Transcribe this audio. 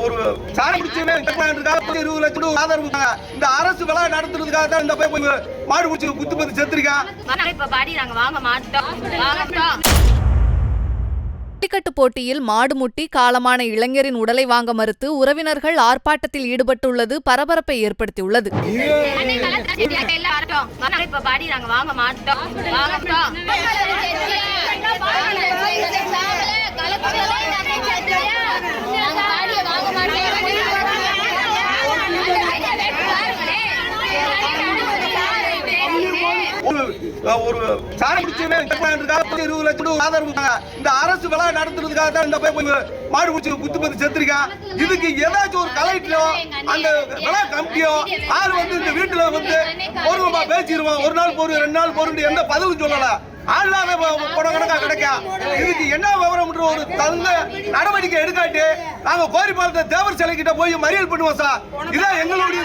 ஒரு சாணி பிடிச்சுமே இருபது லட்சம் கொடுத்தாங்க. இந்த அரசு விழா நடத்துறதுக்காக தான் இந்த போய் போய் மாடு பிடிச்சி குத்து பத்தி செத்துருக்கான் நாங்க இப்ப பாடி நாங்க வாங்க மாட்டோம் வாங்கட்டோம் ஜல்லிக்கட்டு போட்டியில் மாடு முட்டி காலமான இளைஞரின் உடலை வாங்க மறுத்து உறவினர்கள் ஆர்ப்பாட்டத்தில் ஈடுபட்டுள்ளது பரபரப்பை ஏற்படுத்தியுள்ளது. வாங்க மாட்டோம் ஒரு அஹ், சாணி பிடிச்சுமே இருபது லட்சம் ரூபாய் ஆதரவு இந்த அரசு விழா நடத்துறதுக்காக தான் இந்த போய் மாடு பிடிச்சி குத்து பத்து செத்துருக்கான். இதுக்கு ஏதாச்சும் ஒரு கலெக்டரோ அந்த விழா கமிட்டியோ ஆள் வந்து இந்த வீட்டுல வந்து பொறுமா பேசிடுவோம் ஒரு நாள் பொருள் ரெண்டு நாள் பொருண்டு எந்த பதவி சொல்லல. ஆளாத படம் கணக்கா கிடைக்கும் இதுக்கு என்ன விவரம்ன்ற ஒரு தகுந்த நடவடிக்கை எடுக்காட்டி நாங்க கோரிப்பாளத்தை தேவர் சிலை கிட்ட போய் மறியல் பண்ணுவோம் சார். இதான் எங்களுடைய